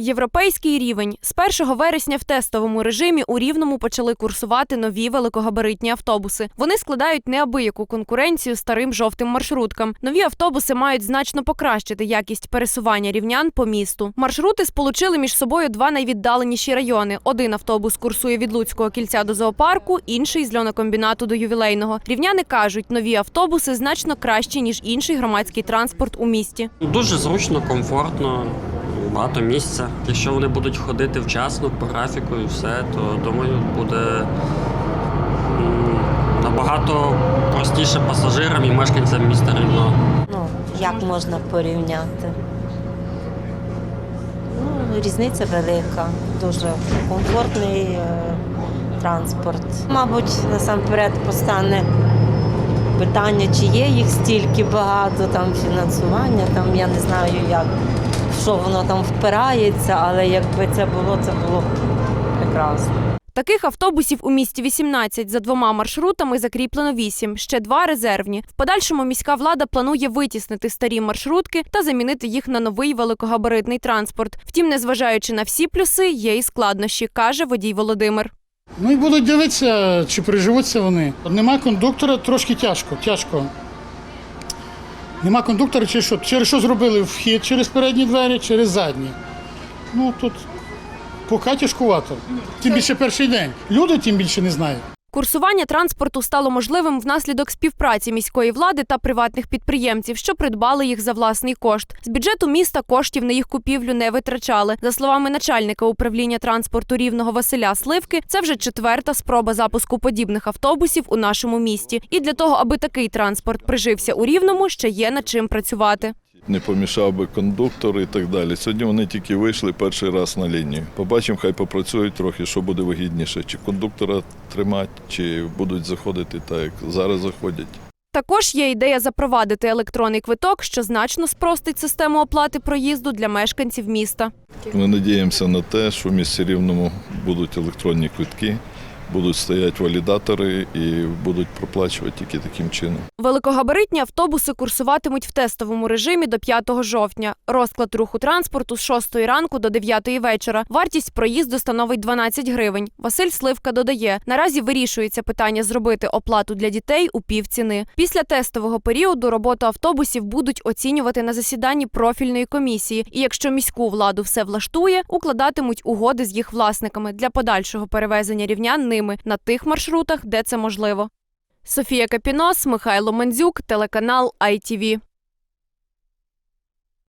Європейський рівень з 1 вересня в тестовому режимі у рівному почали курсувати нові великогабаритні автобуси. Вони складають неабияку конкуренцію старим жовтим маршруткам. Нові автобуси мають значно покращити якість пересування рівнян по місту. Маршрути сполучили між собою два найвіддаленіші райони. Один автобус курсує від Луцького кільця до зоопарку, інший з льонокомбінату до ювілейного. Рівняни кажуть, нові автобуси значно кращі ніж інший громадський транспорт у місті. Дуже зручно, комфортно, багато місця. Якщо вони будуть ходити вчасно по графіку і все, то думаю, буде набагато простіше пасажирам і мешканцям міста Рівного. Ну, як можна порівняти? Ну, різниця велика, дуже комфортний е, транспорт. Мабуть, насамперед постане питання, чи є їх стільки багато, там фінансування, там я не знаю, як, що воно там впирається, але якби це було, це було прекрасно. Таких автобусів у місті 18. За двома маршрутами закріплено 8, ще два резервні. В подальшому міська влада планує витіснити старі маршрутки та замінити їх на новий великогабаритний транспорт. Втім, незважаючи на всі плюси, є і складнощі, каже водій Володимир. Ну і будуть дивитися, чи приживуться вони. Нема кондуктора, трошки тяжко, тяжко. Нема кондуктора, через що? Через що зробили вхід? Через передні двері, через задні. Ну тут поки тяжкувато. Тим більше перший день. Люди тим більше не знають. Курсування транспорту стало можливим внаслідок співпраці міської влади та приватних підприємців, що придбали їх за власний кошт. З бюджету міста коштів на їх купівлю не витрачали. За словами начальника управління транспорту рівного Василя Сливки, це вже четверта спроба запуску подібних автобусів у нашому місті. І для того, аби такий транспорт прижився у рівному, ще є над чим працювати. Не помішав би кондуктор і так далі. Сьогодні вони тільки вийшли перший раз на лінію. Побачимо, хай попрацюють трохи, що буде вигідніше, чи кондуктора тримати, чи будуть заходити так, як зараз заходять. Також є ідея запровадити електронний квиток, що значно спростить систему оплати проїзду для мешканців міста. Ми надіємося на те, що в місті рівному будуть електронні квитки, будуть стояти валідатори і будуть проплачувати тільки таким чином. Великогабаритні автобуси курсуватимуть в тестовому режимі до 5 жовтня. Розклад руху транспорту з 6 ранку до 9 вечора. Вартість проїзду становить 12 гривень. Василь Сливка додає: наразі вирішується питання зробити оплату для дітей у півціни. Після тестового періоду роботу автобусів будуть оцінювати на засіданні профільної комісії. І якщо міську владу все влаштує, укладатимуть угоди з їх власниками для подальшого перевезення рівнян ними на тих маршрутах, де це можливо. Софія Капінос, Михайло Мандзюк, телеканал ITV.